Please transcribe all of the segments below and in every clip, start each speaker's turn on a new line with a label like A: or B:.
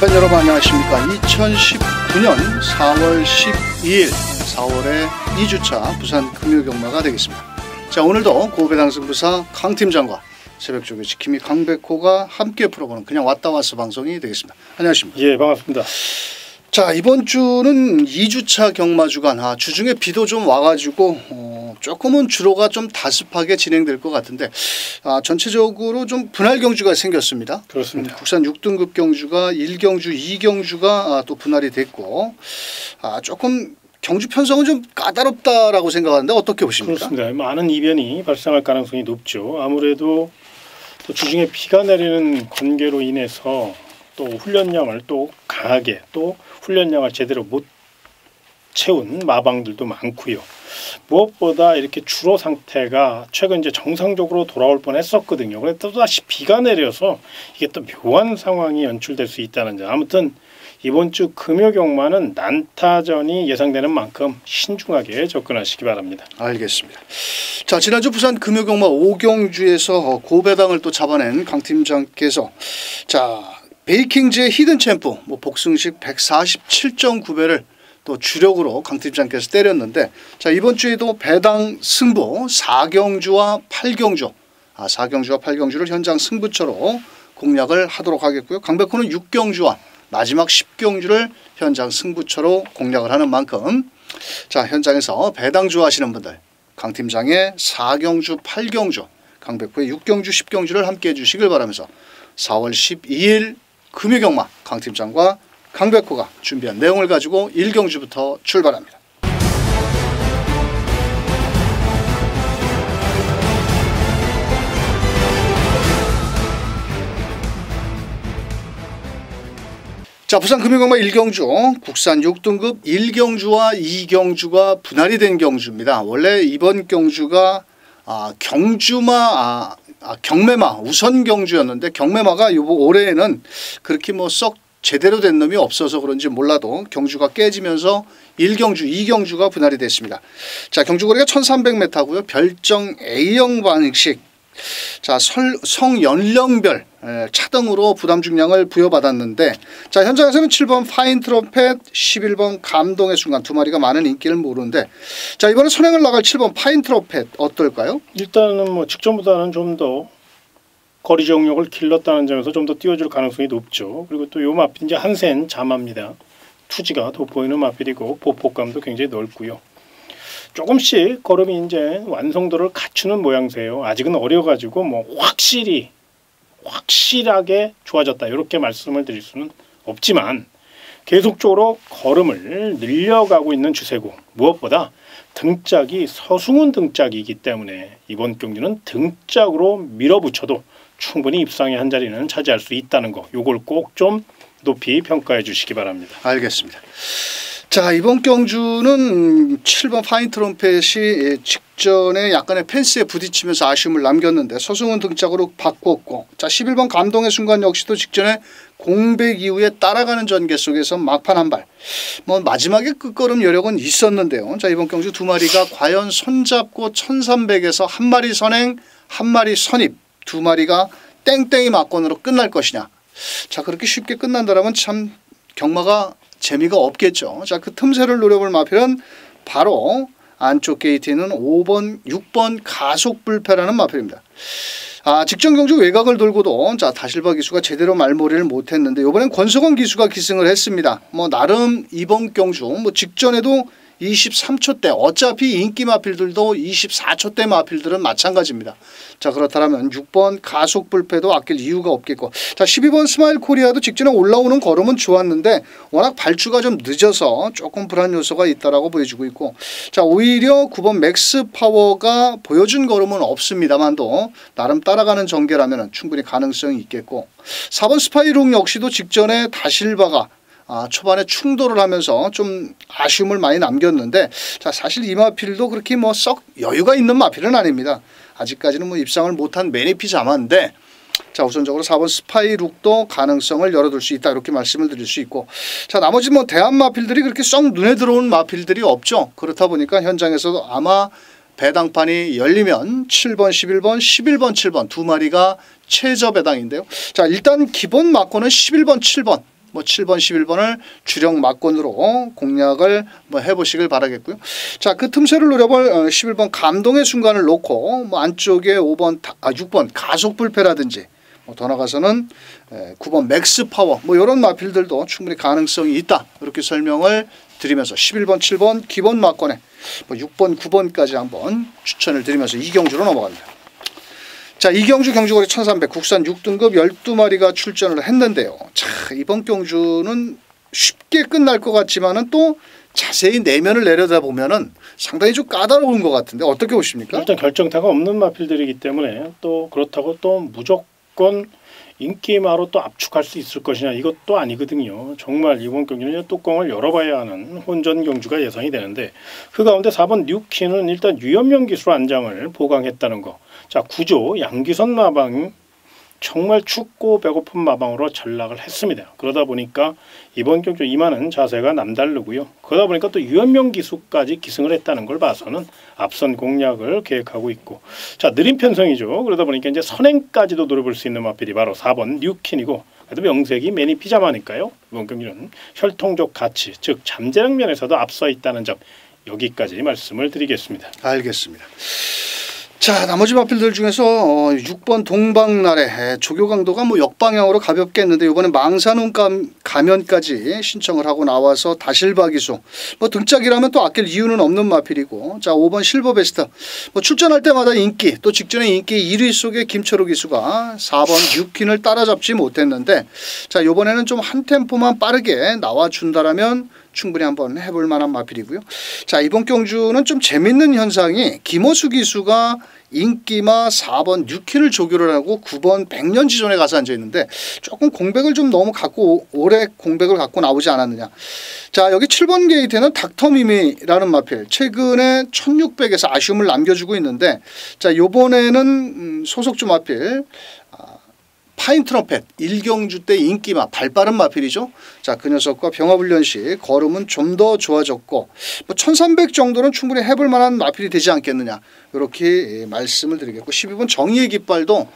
A: 팬 여러분 안녕하십니까? 2019년 4월 12일 4월의 2주차 부산 금요경마가 되겠습니다. 자 오늘도 고배당 승부사 강 팀장과 새벽 조교 지킴이 강백호가 함께 풀어보는 그냥 왔다 왔어 방송이 되겠습니다. 안녕하십니까?
B: 예, 반갑습니다.
A: 자 이번 주는 2주차 경마 주간 아, 주중에 비도 좀 와가지고 어, 조금은 주로가 좀 다습하게 진행될 것 같은데 아, 전체적으로 좀 분할 경주가 생겼습니다.
B: 그렇습니다.
A: 국산 6등급 경주가 1경주, 2경주가 아, 또 분할이 됐고 아, 조금 경주 편성은 좀 까다롭다라고 생각하는데 어떻게 보십니까?
B: 그렇습니다. 많은 이변이 발생할 가능성이 높죠. 아무래도 또 주중에 비가 내리는 관계로 인해서 또 훈련량을 또 강하게 또 훈련량을 제대로 못 채운 마방들도 많고요. 무엇보다 이렇게 주로 상태가 최근 이제 정상적으로 돌아올 뻔했었거든요. 또 다시 비가 내려서 이게 또 묘한 상황이 연출될 수 있다는 점. 아무튼 이번 주 금요 경마는 난타전이 예상되는 만큼 신중하게 접근하시기 바랍니다.
A: 알겠습니다. 자 지난주 부산 금요 경마 5경주에서 고배당을 또 잡아낸 강 팀장께서 자 베이킹즈의 히든 챔프 뭐 복승식 147.9배를 또 주력으로 강 팀장께서 때렸는데 자 이번 주에도 배당 승부 4경주와 8경주 아 4경주와 8경주를 현장 승부처로 공략을 하도록 하겠고요. 강백호는 6경주와 마지막 10경주를 현장 승부처로 공략을 하는 만큼 자 현장에서 배당 좋아하시는 분들 강 팀장의 4경주 8경주 강백호의 6경주 10경주를 함께 해 주시길 바라면서 4월 12일 금요경마 강 팀장과 강백호가 준비한 내용을 가지고 1경주부터 출발합니다. 자 부산 금융경마 1경주 국산 6등급 1경주와 2경주가 분할이 된 경주입니다. 원래 이번 경주가 아, 경주마 아, 아, 경매마 우선 경주였는데 경매마가 요 올해에는 그렇게 뭐 썩 제대로 된 놈이 없어서 그런지 몰라도 경주가 깨지면서 1경주, 2경주가 분할이 됐습니다. 자, 경주거리가 1300m고요. 별정 A형 방식 자, 설, 성 연령별 에, 차등으로 부담 중량을 부여받았는데 자, 현장에서는 7번 파인 트럼펫, 11번 감동의 순간 두 마리가 많은 인기를 모르는데 자, 이번에 선행을 나갈 7번 파인 트럼펫 어떨까요?
B: 일단은 뭐 직전보다는 좀 더 거리 정력을 길렀다는 점에서 좀 더 띄워줄 가능성이 높죠. 그리고 또 요 마필 이제 한센 자마입니다. 투지가 돋보이는 마필이고 보폭감도 굉장히 넓고요. 조금씩 걸음이 이제 완성도를 갖추는 모양새예요. 아직은 어려가지고 뭐 확실히 확실하게 좋아졌다 이렇게 말씀을 드릴 수는 없지만 계속적으로 걸음을 늘려가고 있는 추세고 무엇보다 등짝이 서승훈 등짝이기 때문에 이번 경기는 등짝으로 밀어붙여도 충분히 입상의 한 자리는 차지할 수 있다는 거 요걸 꼭 좀 높이 평가해 주시기 바랍니다.
A: 알겠습니다. 자 이번 경주는 7번 파인 트럼펫이 직전에 약간의 펜스에 부딪히면서 아쉬움을 남겼는데 서승훈 등짝으로 바꾸었고 자 11번 감동의 순간 역시도 직전에 공백 이후에 따라가는 전개 속에서 막판 한 발. 뭐 마지막에 끝걸음 여력은 있었는데요. 자 이번 경주 두 마리가 과연 손잡고 1300에서 한 마리 선행 한 마리 선입 두 마리가 땡땡이 막건으로 끝날 것이냐. 자 그렇게 쉽게 끝난다면 참 경마가 재미가 없겠죠. 자, 그 틈새를 노려볼 마필은 바로 안쪽 게이트에 있는 5번, 6번 가속 불패라는 마필입니다. 아, 직전 경주 외곽을 돌고도 자, 다실바 기수가 제대로 말머리를 못 했는데 이번엔 권석원 기수가 기승을 했습니다. 뭐 나름 이번 경주 뭐 직전에도 23초 대 어차피 인기 마필들도 24초 대 마필들은 마찬가지입니다. 자 그렇다면 6번 가속 불패도 아낄 이유가 없겠고. 자 12번 스마일 코리아도 직전에 올라오는 걸음은 좋았는데 워낙 발주가 좀 늦어서 조금 불안 요소가 있다라고 보여지고 있고. 자 오히려 9번 맥스 파워가 보여준 걸음은 없습니다만도 나름 따라가는 전개라면 충분히 가능성이 있겠고. 4번 스파이롱 역시도 직전에 다실바가 아, 초반에 충돌을 하면서 좀 아쉬움을 많이 남겼는데 자 사실 이 마필도 그렇게 뭐 썩 여유가 있는 마필은 아닙니다. 아직까지는 뭐 입상을 못한 매니피 자마인데 자 우선적으로 4번 스파이 룩도 가능성을 열어둘 수 있다 이렇게 말씀을 드릴 수 있고 자 나머지 뭐 대한 마필들이 그렇게 썩 눈에 들어온 마필들이 없죠. 그렇다 보니까 현장에서도 아마 배당판이 열리면 7번, 11번, 11번, 7번 두 마리가 최저 배당인데요. 자 일단 기본 막고는 11번, 7번 뭐 7번, 11번을 주력 막권으로 공략을 뭐 해보시길 바라겠고요. 자, 그 틈새를 노려볼 11번 어, 감동의 순간을 놓고 뭐 안쪽에 5번, 아 6번 가속 불패라든지 뭐 더 나가서는 9번 맥스 파워 뭐 이런 마필들도 충분히 가능성이 있다 이렇게 설명을 드리면서 11번, 7번 기본 막권에 뭐 6번, 9번까지 한번 추천을 드리면서 이경주로 넘어갑니다. 자 이경주 경주거리 1300 국산 6등급 12마리가 출전을 했는데요. 자 이번 경주는 쉽게 끝날 것 같지만은 또 자세히 내면을 내려다보면은 상당히 좀 까다로운 것 같은데 어떻게 보십니까?
B: 일단 결정타가 없는 마필들이기 때문에 또 그렇다고 또 무조건 인기마로 또 압축할 수 있을 것이냐 이것도 아니거든요. 정말 이번 경기는 뚜껑을 열어봐야 하는 혼전 경주가 예상이 되는데 그 가운데 4번 뉴키는 일단 유연명 기술 안장을 보강했다는 거. 자 구조 양기선 마방이 정말 춥고 배고픈 마방으로 전락을 했습니다. 그러다 보니까 이번 경주 임하는 자세가 남다르고요. 그러다 보니까 또 유연명 기수까지 기승을 했다는 걸 봐서는 앞선 공략을 계획하고 있고 자 느린 편성이죠. 그러다 보니까 이제 선행까지도 노려볼 수 있는 마필이 바로 4번 뉴킨이고 그래도 명색이 매니 피자마니까요. 이번 경기는 혈통적 가치 즉 잠재력 면에서도 앞서 있다는 점 여기까지 말씀을 드리겠습니다.
A: 알겠습니다. 자 나머지 마필들 중에서 6번 어, 동방날의 조교 강도가 뭐 역 방향으로 가볍게 했는데 이번에 망사눈 가면까지 신청을 하고 나와서 다실바 기수 뭐 등짝이라면 또 아낄 이유는 없는 마필이고. 자 5번 실버베스트. 뭐 출전할 때마다 인기 또 직전에 인기 1위 속에 김철우 기수가 4번 6킨을 따라잡지 못했는데 자 이번에는 좀 한 템포만 빠르게 나와준다라면 충분히 한번 해볼 만한 마필이고요. 자 이번 경주는 좀 재밌는 현상이 김호수 기수가 인기마 4번 6키를 조교를 하고 9번 백년지존에 가서 앉아 있는데 조금 공백을 좀 너무 갖고 오래 공백을 갖고 나오지 않았느냐. 자 여기 7번 게이트는 닥터미미라는 마필 최근에 1600에서 아쉬움을 남겨주고 있는데 자 요번에는 음, 소속주 마필 파인 트럼펫 일경주 때 인기마 발빠른 마필이죠. 자, 그 녀석과 병화훈련 시 걸음은 좀 더 좋아졌고 뭐 1300 정도는 충분히 해볼 만한 마필이 되지 않겠느냐. 이렇게 예, 말씀을 드리겠고 12번 정의의 깃발도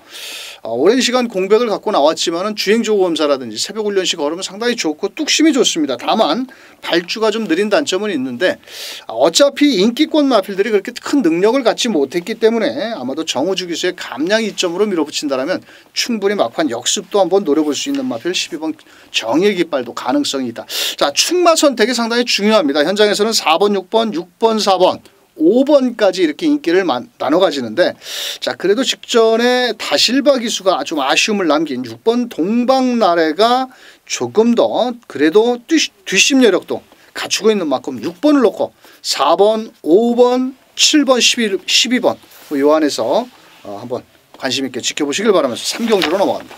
A: 어, 오랜 시간 공백을 갖고 나왔지만 주행조검사라든지 새벽 훈련 시 걸으면 상당히 좋고 뚝심이 좋습니다. 다만 발주가 좀 느린 단점은 있는데 어차피 인기권 마필들이 그렇게 큰 능력을 갖지 못했기 때문에 아마도 정우주 기수의 감량 이점으로 밀어붙인다면 충분히 막판 역습도 한번 노려볼 수 있는 마필 12번 정의 깃발도 가능성이 있다. 자 충마 선택이 상당히 중요합니다. 현장에서는 4번, 6번, 6번, 4번 5번까지 이렇게 인기를 나눠 가지는데 자 그래도 직전에 다실바 기수가 좀 아쉬움을 남긴 6번 동방나래가 조금 더 그래도 뒷심 여력도 갖추고 있는 만큼 6번을 놓고 4번, 5번, 7번, 11, 12번 뭐 안에서 어, 한번 관심 있게 지켜보시길 바라면서 3경주로 넘어갑니다.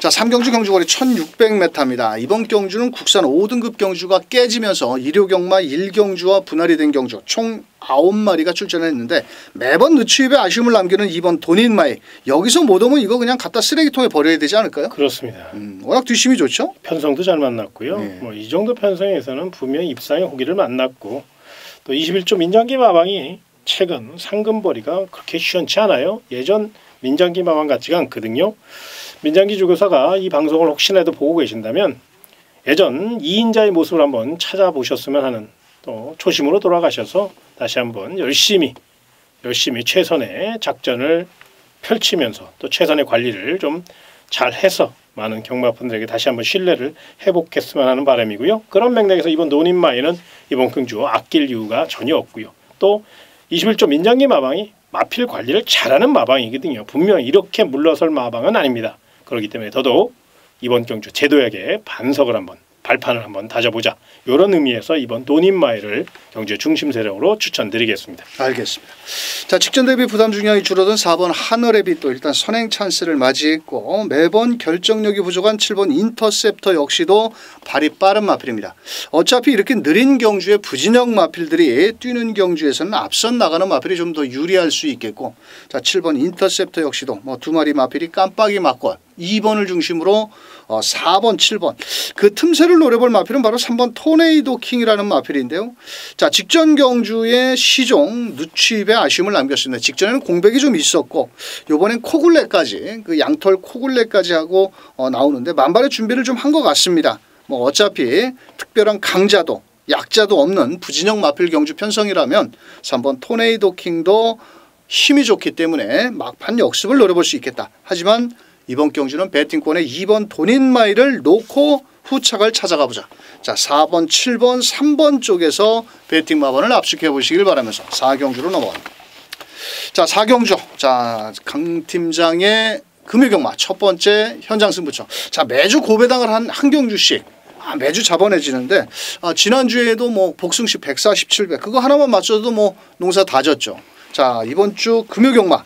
A: 자, 3경주 경주거리 1600m입니다. 이번 경주는 국산 5등급 경주가 깨지면서 1호 경마 1경주와 분할이 된 경주 총 9마리가 출전했는데 매번 늦추입에 아쉬움을 남기는 이번 돈인마이 여기서 못 오면 이거 그냥 갖다 쓰레기통에 버려야 되지 않을까요?
B: 그렇습니다.
A: 음, 워낙 뒷심이 좋죠?
B: 편성도 잘 만났고요. 네. 뭐이 정도 편성에서는 분명히 입상의 호기를 만났고 또 21조 민장기 마방이 최근 상금벌이가 그렇게 시원치 않아요. 예전 민장기 마방 같지가 않거든요. 민장기 주교사가 이 방송을 혹시라도 보고 계신다면 예전 2인자의 모습을 한번 찾아보셨으면 하는 또 초심으로 돌아가셔서 다시 한번 열심히 열심히 최선의 작전을 펼치면서 또 최선의 관리를 좀 잘 해서 많은 경마분들에게 다시 한번 신뢰를 회복했으면 하는 바람이고요. 그런 맥락에서 이번 노인마이는 이번 경주 아낄 이유가 전혀 없고요. 또 21조 민장기 마방이 마필 관리를 잘하는 마방이거든요. 분명 이렇게 물러설 마방은 아닙니다. 그렇기 때문에 더더욱 이번 경주 제도에게 반석을 한번 발판을 한번 다져보자. 이런 의미에서 이번 돈인마이를 경제 중심 세력으로 추천드리겠습니다.
A: 알겠습니다. 자 직전 대비 부담 중량이 줄어든 4번 하늘의 빛도 일단 선행 찬스를 맞이했고 매번 결정력이 부족한 7번 인터셉터 역시도 발이 빠른 마필입니다. 어차피 이렇게 느린 경주의 부진형 마필들이 뛰는 경주에서는 앞선 나가는 마필이 좀 더 유리할 수 있겠고 자 7번 인터셉터 역시도 뭐 두 마리 마필이 깜빡이 맞고 2번을 중심으로 어, 4번, 7번 그 틈새를 노려볼 마필은 바로 3번 토네이도 킹이라는 마필인데요. 자 직전 경주의 시종 누취입에 아쉬움을 남겼습니다. 직전에는 공백이 좀 있었고 요번엔 코굴레까지 그 양털 코굴레까지 하고 어, 나오는데 만발의 준비를 좀 한 것 같습니다. 뭐 어차피 특별한 강자도 약자도 없는 부진영 마필 경주 편성이라면 3번 토네이도 킹도 힘이 좋기 때문에 막판 역습을 노려볼 수 있겠다. 하지만 이번 경주는 배팅권에 2번 돈인마이를 놓고 후착을 찾아가 보자. 자, 4번, 7번, 3번 쪽에서 배팅 마번을 압축해 보시길 바라면서 4경주로 넘어갑니다. 자, 4경주. 자, 강 팀장의 금요경마 첫 번째 현장 승부처. 자, 매주 고배당을 한 한 경주씩 아, 매주 잡아내지는데 아, 지난주에도 뭐 복승시 147배 그거 하나만 맞춰도 뭐 농사 다 졌죠. 자, 이번 주 금요경마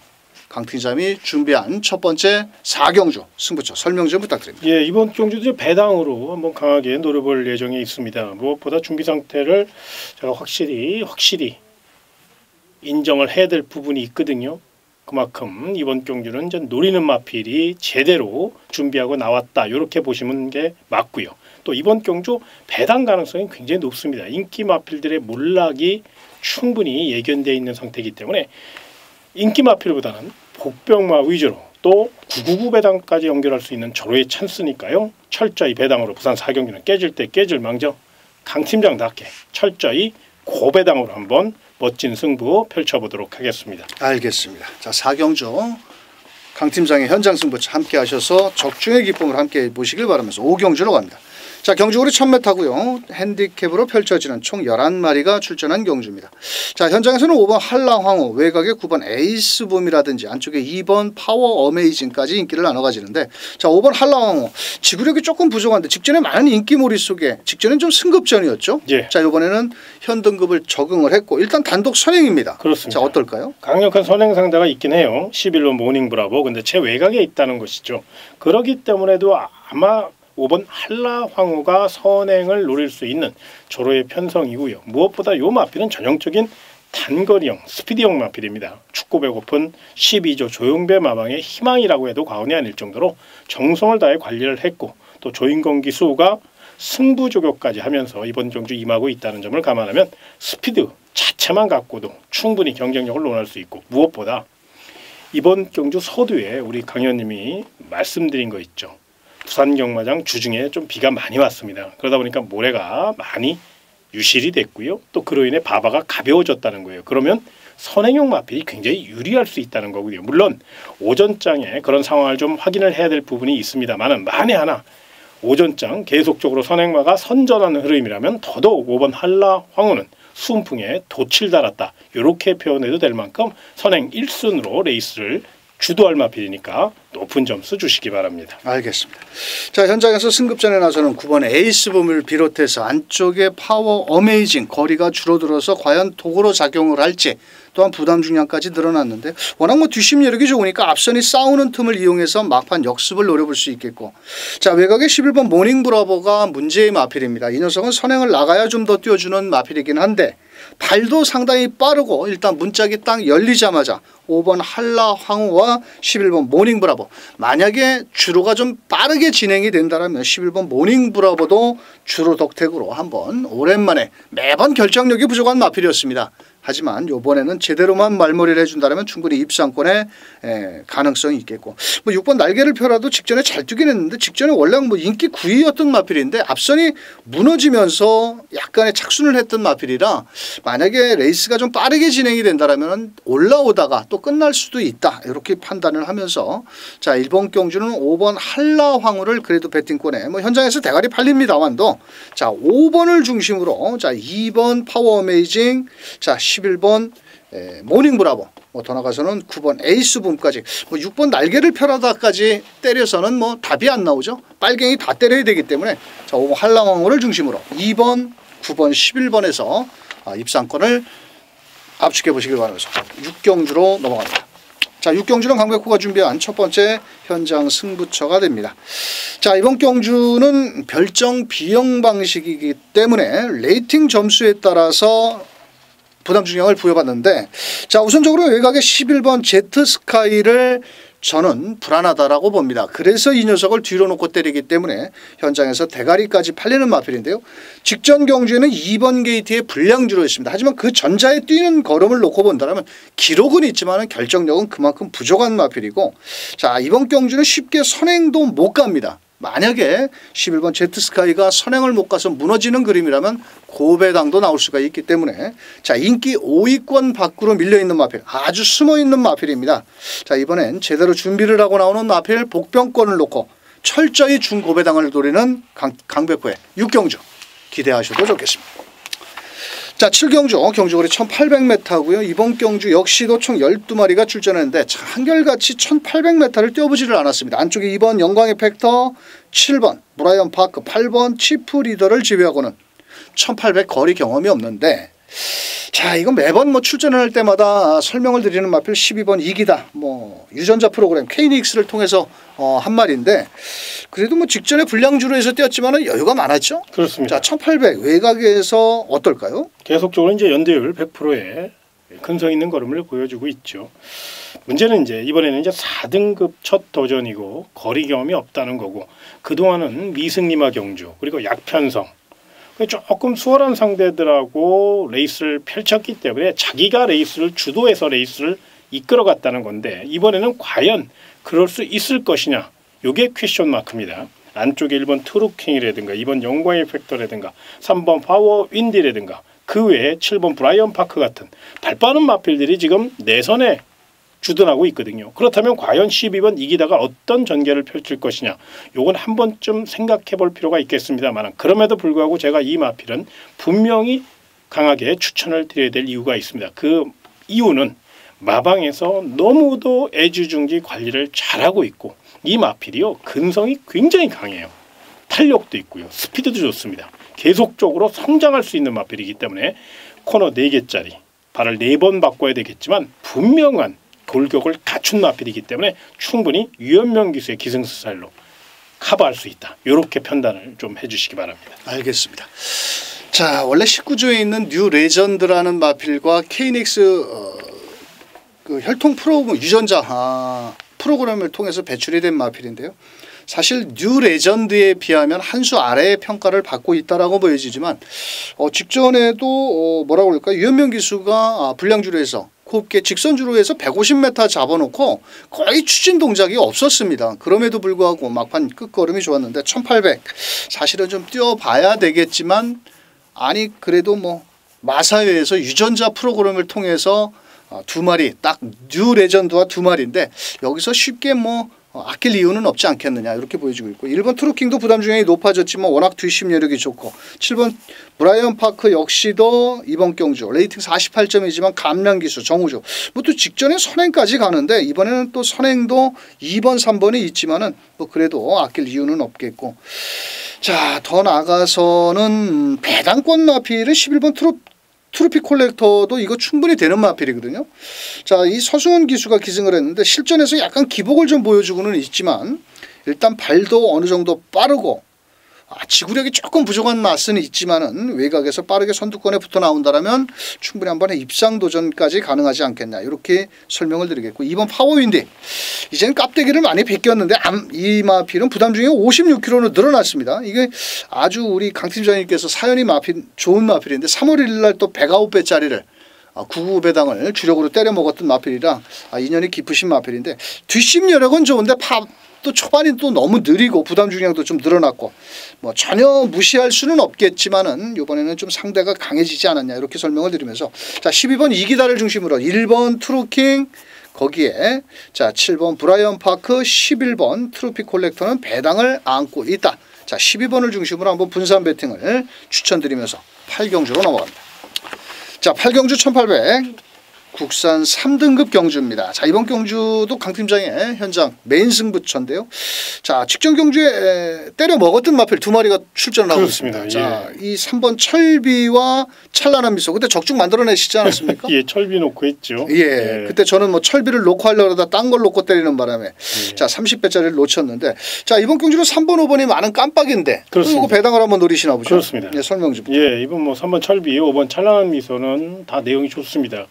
A: 강팀장이 준비한 첫 번째 4경주 승부처 설명 좀 부탁드립니다.
B: 예, 이번 경주도 배당으로 한번 강하게 노려볼 예정에 있습니다. 무엇보다 준비 상태를 제가 확실히 확실히 인정을 해야 될 부분이 있거든요. 그만큼 이번 경주는 전 노리는 마필이 제대로 준비하고 나왔다. 이렇게 보시는 게 맞고요. 또 이번 경주 배당 가능성이 굉장히 높습니다. 인기 마필들의 몰락이 충분히 예견되어 있는 상태이기 때문에 인기 마필보다는 복병마 위주로 또 999 배당까지 연결할 수 있는 절호의 찬스니까요. 철저히 배당으로 부산 4경기는 깨질 때 깨질 망정 강 팀장답게 철저히 고배당으로 한번 멋진 승부 펼쳐보도록 하겠습니다.
A: 알겠습니다. 자 4경주 강 팀장의 현장 승부 함께 하셔서 적중의 기쁨을 함께 보시길 바라면서 5경주로 갑니다. 자, 경주거리 1000m고요. 핸디캡으로 펼쳐지는 총 11마리가 출전한 경주입니다. 자, 현장에서는 5번 한라황후, 외곽에 9번 에이스붐이라든지 안쪽에 2번 파워 어메이징까지 인기를 나눠 가지는데 자, 5번 한라황후 지구력이 조금 부족한데 직전에 많은 인기몰이 속에 직전엔 좀 승급전이었죠.
B: 예.
A: 자, 이번에는 현등급을 적응을 했고 일단 단독 선행입니다.
B: 그렇습니다.
A: 자, 어떨까요?
B: 강력한 선행 상대가 있긴 해요. 11로 모닝 브라보. 근데 제 외곽에 있다는 것이죠. 그러기 때문에도 아마 5번 한라 황후가 선행을 노릴 수 있는 조로의 편성이고요. 무엇보다 요 마필은 전형적인 단거리형 스피드형 마필입니다. 축구 배고픈 12조 조용배 마방의 희망이라고 해도 과언이 아닐 정도로 정성을 다해 관리를 했고 또 조인건 기수가 승부 조교까지 하면서 이번 경주 임하고 있다는 점을 감안하면 스피드 자체만 갖고도 충분히 경쟁력을 논할 수 있고 무엇보다 이번 경주 서두에 우리 강현님이 말씀드린 거 있죠. 부산 경마장 주중에 좀 비가 많이 왔습니다. 그러다 보니까 모래가 많이 유실이 됐고요. 또 그로 인해 바바가 가벼워졌다는 거예요. 그러면 선행용 마필이 굉장히 유리할 수 있다는 거고요. 물론 오전장에 그런 상황을 좀 확인을 해야 될 부분이 있습니다만은 만에 하나 오전장 계속적으로 선행마가 선전하는 흐름이라면 더더욱 5번 한라 황후는 수풍에 돛을 달았다. 이렇게 표현해도 될 만큼 선행 1순으로 레이스를 주도할 마필이니까 높은 점수 주시기 바랍니다.
A: 알겠습니다. 자 현장에서 승급전에 나서는 9번 에이스붐을 비롯해서 안쪽에 파워 어메이징 거리가 줄어들어서 과연 도구로 작용을 할지 또한 부담 중량까지 늘어났는데 워낙 뭐 뒷심 여력이 좋으니까 앞선이 싸우는 틈을 이용해서 막판 역습을 노려볼 수 있겠고 자 외곽에 11번 모닝 브라보가 문제의 마필입니다. 이 녀석은 선행을 나가야 좀더 띄워주는 마필이긴 한데 발도 상당히 빠르고 일단 문짝이 딱 열리자마자 5번 한라 황후와 11번 모닝 브라보 만약에 주로가 좀 빠르게 진행이 된다면 11번 모닝 브라보도 주로 덕택으로 한번 오랜만에 매번 결정력이 부족한 마필이었습니다. 하지만 요번에는 제대로만 말머리를 해준다면 충분히 입상권에 에, 가능성이 있겠고. 뭐 6번 날개를 펴라도 직전에 잘 뛰긴 했는데 직전에 원래 뭐 인기 9위였던 마필인데 앞선이 무너지면서 약간의 착순을 했던 마필이라 만약에 레이스가 좀 빠르게 진행이 된다면 올라오다가 또 끝날 수도 있다. 이렇게 판단을 하면서 자 일본 경주는 5번 한라 황후를 그래도 배팅권에 뭐 현장에서 대가리 팔립니다만도 자 5번을 중심으로 자 2번 파워 어메이징 자 11번 에, 모닝 브라보 뭐 더 나가서는 9번 에이스 붐까지 뭐 6번 날개를 펴라다까지 때려서는 뭐 답이 안 나오죠. 빨갱이 다 때려야 되기 때문에 자 5번 한라왕호를 중심으로 2번, 9번, 11번에서 아, 입상권을 압축해 보시길 바라면서 6경주로 넘어갑니다. 자, 6경주는 강백호가 준비한 첫 번째 현장 승부처가 됩니다. 자, 이번 경주는 별정 비용 방식이기 때문에 레이팅 점수에 따라서 부담 중량을 부여받는데 자 우선적으로 외곽에 11번 제트 스카이를 저는 불안하다라고 봅니다. 그래서 이 녀석을 뒤로 놓고 때리기 때문에 현장에서 대가리까지 팔리는 마필인데요. 직전 경주에는 2번 게이트의 불량주로 했습니다. 하지만 그 전자에 뛰는 걸음을 놓고 본다면 기록은 있지만 결정력은 그만큼 부족한 마필이고 자 이번 경주는 쉽게 선행도 못 갑니다. 만약에 11번 제트스카이가 선행을 못 가서 무너지는 그림이라면 고배당도 나올 수가 있기 때문에 자 인기 5위권 밖으로 밀려있는 마필 아주 숨어있는 마필입니다. 자 이번엔 제대로 준비를 하고 나오는 마필 복병권을 놓고 철저히 중고배당을 노리는 강, 강백호의 6경주 기대하셔도 좋겠습니다. 자, 7경주 경주거리 1800m고요. 이번 경주 역시도 총 12마리가 출전했는데 한결같이 1800m를 뛰어보지를 않았습니다. 안쪽에 2번 영광의 팩터, 7번 브라이언 파크, 8번 치프 리더를 지휘하고는 1800 거리 경험이 없는데 자, 이건 매번 뭐 출전할 때마다 설명을 드리는 마필 12번 이기다. 뭐 유전자 프로그램 KNX를 통해서 어, 한 말인데 그래도 뭐 직전에 불량주로 해서 뛰었지만은 여유가 많았죠.
B: 그렇습니다.
A: 자, 1800 외곽에서 어떨까요?
B: 계속적으로 이제 연대율 100%의 근성 있는 걸음을 보여주고 있죠. 문제는 이제 이번에는 이제 4등급 첫 도전이고 거리 경험이 없다는 거고 그동안은 미승리마 경주 그리고 약편성 조금 수월한 상대들하고 레이스를 펼쳤기 때문에 자기가 레이스를 주도해서 레이스를 이끌어갔다는 건데 이번에는 과연 그럴 수 있을 것이냐 요게 퀘션 마크입니다. 안쪽에 1번 트루킹이라든가 2번 영광의 팩터라든가 3번 파워 윈디라든가 그 외에 7번 브라이언 파크 같은 발 빠른 마필들이 지금 내선에 주둔하고 있거든요. 그렇다면 과연 12번 이기다가 어떤 전개를 펼칠 것이냐. 요건 한 번쯤 생각해 볼 필요가 있겠습니다만 그럼에도 불구하고 제가 이 마필은 분명히 강하게 추천을 드려야 될 이유가 있습니다. 그 이유는 마방에서 너무도 애주중지 관리를 잘하고 있고 이 마필이요 근성이 굉장히 강해요. 탄력도 있고요. 스피드도 좋습니다. 계속적으로 성장할 수 있는 마필이기 때문에 코너 4개짜리 발을 4번 바꿔야 되겠지만 분명한 골격을 갖춘 마필이기 때문에 충분히 유연명 기수의 기승스타일로 커버할 수 있다. 이렇게 판단을 좀 해주시기 바랍니다.
A: 알겠습니다. 자 원래 19조에 있는 뉴 레전드라는 마필과 KNX 어, 그 혈통 프로그램 유전자 아, 프로그램을 통해서 배출이 된 마필인데요. 사실 뉴 레전드에 비하면 한 수 아래의 평가를 받고 있다라고 보여지지만 어, 직전에도 어, 뭐라고 그럴까 유현명 기수가 아, 불량주로 해서 곱게 직선주로 해서 150m 잡아놓고 거의 추진 동작이 없었습니다. 그럼에도 불구하고 막판 끝걸음이 좋았는데 1800 사실은 좀 뛰어봐야 되겠지만 아니 그래도 뭐 마사회에서 유전자 프로그램을 통해서 어, 두 마리 딱 뉴 레전드와 두 마리인데 여기서 쉽게 뭐 어, 아낄 이유는 없지 않겠느냐 이렇게 보여지고 있고. 1번 트루킹도 부담 중량이 높아졌지만 워낙 뒷심 여력이 좋고. 7번 브라이언 파크 역시도 이번 경주. 레이팅 48점이지만 감량 기수 정우주. 뭐 또 직전에 선행까지 가는데 이번에는 또 선행도 2번 3번이 있지만은 뭐 그래도 아낄 이유는 없겠고. 자 더 나가서는 배당권 마피를 11번 트루 트로피 콜렉터도 이거 충분히 되는 마필이거든요. 자, 이 서승훈 기수가 기승을 했는데 실전에서 약간 기복을 좀 보여주고는 있지만 일단 발도 어느 정도 빠르고 아, 지구력이 조금 부족한 맛은 있지만은 외곽에서 빠르게 선두권에 붙어 나온다라면 충분히 한 번에 입상 도전까지 가능하지 않겠냐 이렇게 설명을 드리겠고 이번 파워윈디 이제는 깝대기를 많이 베꼈는데 이 마필은 부담 중에 56kg로 늘어났습니다. 이게 아주 우리 강 팀장님께서 사연이 마필 좋은 마필인데 3월 1일 날 또 109배짜리를 99배당을 주력으로 때려 먹었던 마필이라 아, 인연이 깊으신 마필인데 뒷심 여력은 좋은데 파, 또 초반이 또 너무 느리고 부담 중량도 좀 늘어났고 뭐 전혀 무시할 수는 없겠지만은 이번에는 좀 상대가 강해지지 않았냐 이렇게 설명을 드리면서 자 12번 이기다를 중심으로 1번 트루킹 거기에 자 7번 브라이언 파크 11번 트로피 콜렉터는 배당을 안고 있다. 자 12번을 중심으로 한번 분산 배팅을 추천드리면서 8경주로 넘어갑니다. 자 8경주 1800 국산 3등급 경주입니다. 자 이번 경주도 강 팀장의 현장 메인 승부처인데요. 자 직전 경주에 때려 먹었던 마필 두 마리가 출전을 하고 있습니다. 자이 예. 3번 철비와 찬란한 미소 그때 적중 만들어내시지 않았습니까?
B: 예, 철비 놓고 했죠.
A: 예, 예, 그때 저는 뭐 철비를 놓고 하려다 딴 걸 놓고 때리는 바람에 예. 자 30배짜리를 놓쳤는데 자 이번 경주는 3번 5번이 많은 깜빡인데 그리고 배당을 한번 노리시나 보죠.
B: 그렇습니다.
A: 예, 설명 좀.
B: 예, 이번 뭐 3번 철비, 5번 찬란한 미소는 다 내용이 좋습니다.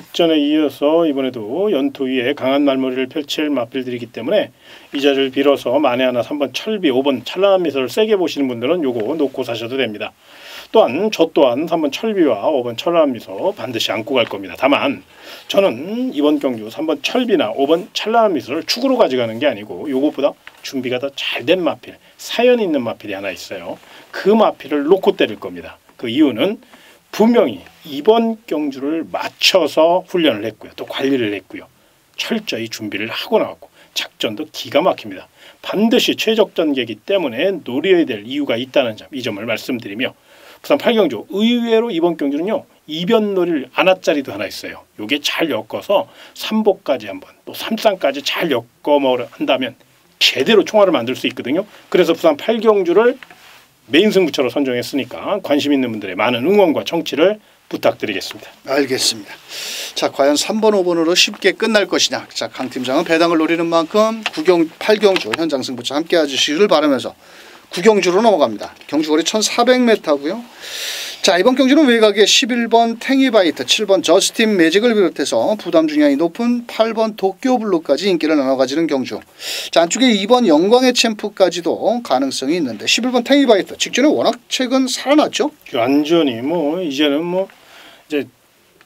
B: 직전에 이어서 이번에도 연투 위에 강한 말머리를 펼칠 마필들이기 때문에 이 자리를 빌어서 만에 하나 3번 철비 5번 찬란한 미소를 세게 보시는 분들은 요거 놓고 사셔도 됩니다. 또한 저 또한 3번 철비와 5번 찬란한 미소 반드시 안고 갈 겁니다. 다만 저는 이번 경주 3번 철비나 5번 찬란한 미소를 축으로 가져가는 게 아니고 요것보다 준비가 더 잘 된 마필, 사연 있는 마필이 하나 있어요. 그 마필을 놓고 때릴 겁니다. 그 이유는 분명히 이번 경주를 맞춰서 훈련을 했고요. 또 관리를 했고요. 철저히 준비를 하고 나왔고 작전도 기가 막힙니다. 반드시 최적전개이기 때문에 노려야 될 이유가 있다는 점, 이 점을 말씀드리며 부산 8경주 의외로 이번 경주는요. 이변놀이를 안아짜리도 하나 있어요. 요게 잘 엮어서 삼복까지 한번 또 삼상까지 잘 엮어 먹으려 한다면 제대로 총알을 만들 수 있거든요. 그래서 부산 8경주를 메인 승부처로 선정했으니까 관심 있는 분들의 많은 응원과 청취를 부탁드리겠습니다.
A: 알겠습니다. 자, 과연 3번, 5번으로 쉽게 끝날 것이냐. 자, 강 팀장은 배당을 노리는 만큼 구경 8경주 현장 승부처 함께 해주시기를 바라면서 구경주로 넘어갑니다. 경주거리 1400m고요. 자 이번 경주는 외곽에 11번 탱이바이트, 7번 저스틴 매직을 비롯해서 부담 중량이 높은 8번 도쿄블루까지 인기를 나눠 가지는 경주. 자 안쪽에 2번 영광의 챔프까지도 가능성이 있는데 11번 탱이바이트 직전에 워낙 최근 살아났죠.
B: 완전히 뭐 이제는 뭐 이제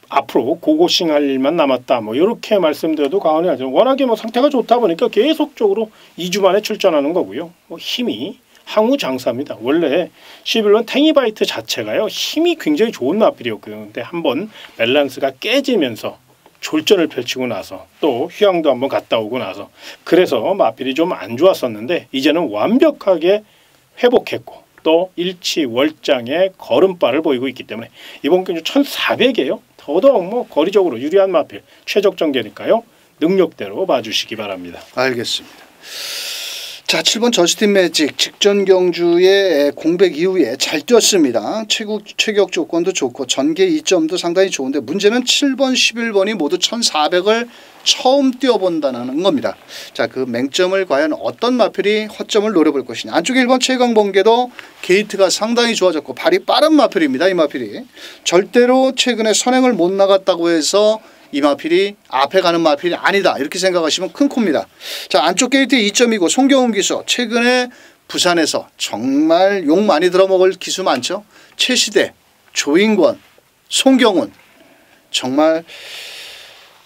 B: 앞으로 고고싱 할 일만 남았다. 뭐 이렇게 말씀드려도 과언이 아니죠. 워낙에 뭐 상태가 좋다 보니까 계속적으로 2주 만에 출전하는 거고요. 뭐 힘이 항우 장사입니다. 원래 11번 탱이바이트 자체가요 힘이 굉장히 좋은 마필이었고요. 근데 한번 밸런스가 깨지면서 졸전을 펼치고 나서 또 휴양도 한번 갔다 오고 나서 그래서 마필이 좀 안 좋았었는데 이제는 완벽하게 회복했고 또 일치 월장의 걸음발을 보이고 있기 때문에 이번 경주 1400이에요. 더더욱 뭐 거리적으로 유리한 마필 최적 전개니까요. 능력대로 봐주시기 바랍니다.
A: 알겠습니다. 자, 7번 저스틴 매직 직전 경주의 공백 이후에 잘 뛰었습니다. 최고 최격 조건도 좋고 전개 2점도 상당히 좋은데 문제는 7번, 11번이 모두 1,400을 처음 뛰어본다는 겁니다. 자, 그 맹점을 과연 어떤 마필이 허점을 노려볼 것이냐. 안쪽에 1번 최강 번개도 게이트가 상당히 좋아졌고 발이 빠른 마필입니다. 이 마필이 절대로 최근에 선행을 못 나갔다고 해서 이 마필이 앞에 가는 마필이 아니다. 이렇게 생각하시면 큰 콤입니다. 자, 안쪽 게이트 2점이고 송경훈 기수. 최근에 부산에서 정말 욕 많이 들어먹을 기수 많죠. 최시대, 조인권, 송경훈. 정말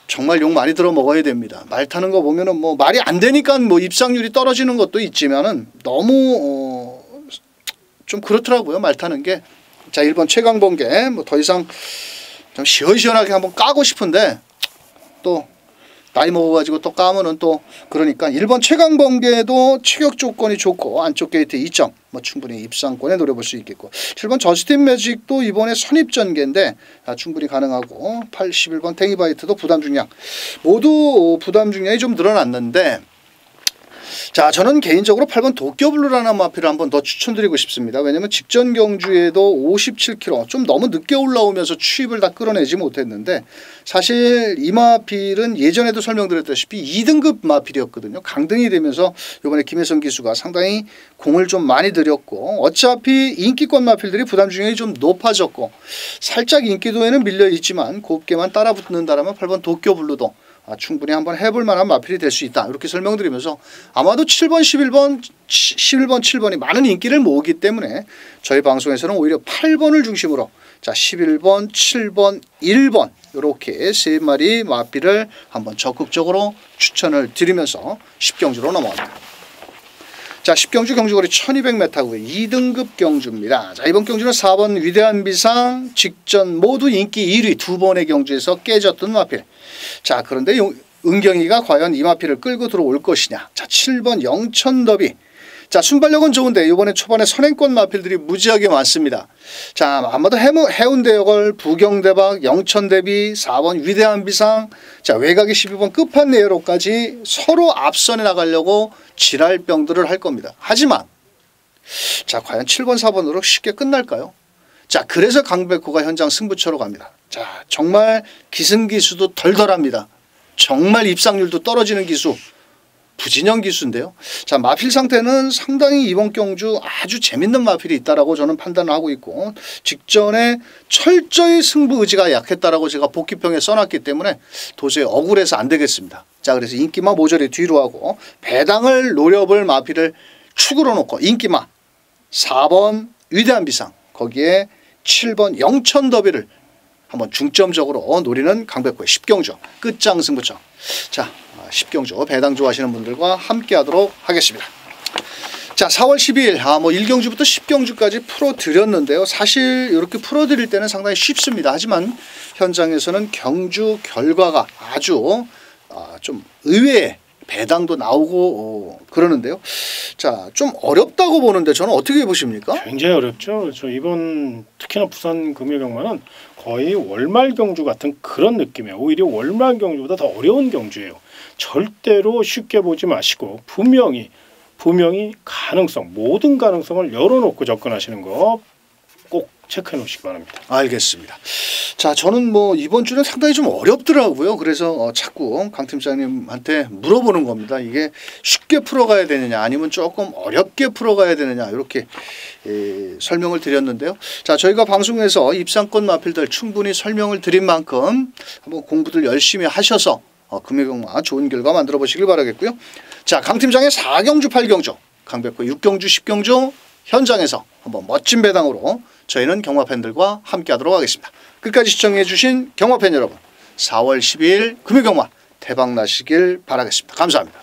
A: 정말 욕 많이 들어 먹어야 됩니다. 말 타는 거 보면은 뭐 말이 안 되니까 뭐 입상률이 떨어지는 것도 있지만은 너무 어 좀 그렇더라고요. 말 타는 게. 자, 1번 최강봉계 뭐 더 이상 좀 시원시원하게 한번 까고 싶은데 또 나이 먹어가지고 또 까면은 또 그러니까 1번 최강 번개도 체격 조건이 좋고 안쪽 게이트 2점. 뭐 충분히 입상권에 노려볼 수 있겠고. 7번 저스틴 매직도 이번에 선입 전개인데 아, 충분히 가능하고 81번 탱이바이트도 부담 중량. 모두 부담 중량이 좀 늘어났는데 자, 저는 개인적으로 8번 도쿄블루라는 마필을 한번 더 추천드리고 싶습니다. 왜냐면 직전 경주에도 57km 좀 너무 늦게 올라오면서 추입을 다 끌어내지 못했는데 사실 이 마필은 예전에도 설명드렸다시피 2등급 마필이었거든요. 강등이 되면서 이번에 김혜성 기수가 상당히 공을 좀 많이 들였고 어차피 인기권 마필들이 부담 중량이 좀 높아졌고 살짝 인기도에는 밀려 있지만 곱게만 따라 붙는다라면 8번 도쿄블루도 아, 충분히 한번 해볼 만한 마필이 될 수 있다. 이렇게 설명드리면서 아마도 7번, 11번, 11번, 7번이 많은 인기를 모으기 때문에 저희 방송에서는 오히려 8번을 중심으로 자 11번, 7번, 1번 이렇게 세 마리 마필을 한번 적극적으로 추천을 드리면서 10경주로 넘어갑니다. 자 10경주 경주거리 1200m고요. 2등급 경주입니다. 자 이번 경주는 4번 위대한 비상 직전 모두 인기 1위 두 번의 경주에서 깨졌던 마필 자 그런데 은경이가 과연 이마피를 끌고 들어올 것이냐. 자 7번 영천 더비. 자 순발력은 좋은데 이번에 초반에 선행권 마필들이 무지하게 많습니다. 자 아마도 해운대역을 부경대박 영천대비 4번 위대한 비상 자 외곽의 12번 끝판 내로까지 서로 앞선에 나가려고 지랄병들을 할 겁니다. 하지만 자 과연 7번 4번으로 쉽게 끝날까요? 자 그래서 강백호가 현장 승부처로 갑니다. 자 정말 기승기수도 덜덜합니다. 정말 입상률도 떨어지는 기수 부진영 기수인데요. 자 마필 상태는 상당히 이번 경주 아주 재밌는 마필이 있다라고 저는 판단을 하고 있고 직전에 철저히 승부 의지가 약했다라고 제가 복귀평에 써놨기 때문에 도저히 억울해서 안 되겠습니다. 자 그래서 인기마 모조리 뒤로 하고 배당을 노려볼 마필을 축으로 놓고 인기마 4번 위대한 비상 거기에 7번 영천 더비를 한번 중점적으로 노리는 강백호의 10경주 끝장 승부처 자 10경주 배당 좋아하시는 분들과 함께 하도록 하겠습니다. 자 4월 12일 아 뭐 1경주부터 10경주까지 풀어드렸는데요. 사실 이렇게 풀어드릴 때는 상당히 쉽습니다. 하지만 현장에서는 경주 결과가 아주 아, 좀 의외의 배당도 나오고 어, 그러는데요. 자, 좀 어렵다고 보는데 저는 어떻게 보십니까?
B: 굉장히 어렵죠. 저 이번 특히나 부산 금요경마는 거의 월말 경주 같은 그런 느낌이에요. 오히려 월말 경주보다 더 어려운 경주예요. 절대로 쉽게 보지 마시고 분명히 분명히 가능성 모든 가능성을 열어놓고 접근하시는 거꼭 체크해 놓으시기 바랍니다.
A: 알겠습니다. 자, 저는 뭐 이번 주는 상당히 좀 어렵더라고요. 그래서 어, 자꾸 강 팀장님한테 물어보는 겁니다. 이게 쉽게 풀어가야 되느냐, 아니면 조금 어렵게 풀어가야 되느냐 이렇게 에, 설명을 드렸는데요. 자, 저희가 방송에서 입상권 마필들 충분히 설명을 드린 만큼 한번 공부들 열심히 하셔서 어, 금요경마 좋은 결과 만들어 보시길 바라겠고요. 자, 강 팀장의 4경주, 8경주, 강백호 6경주, 10경주 현장에서 한번 멋진 배당으로 저희는 경마 팬들과 함께 하도록 하겠습니다. 끝까지 시청해 주신 경마 팬 여러분 4월 12일 금요경마 대박 나시길 바라겠습니다. 감사합니다.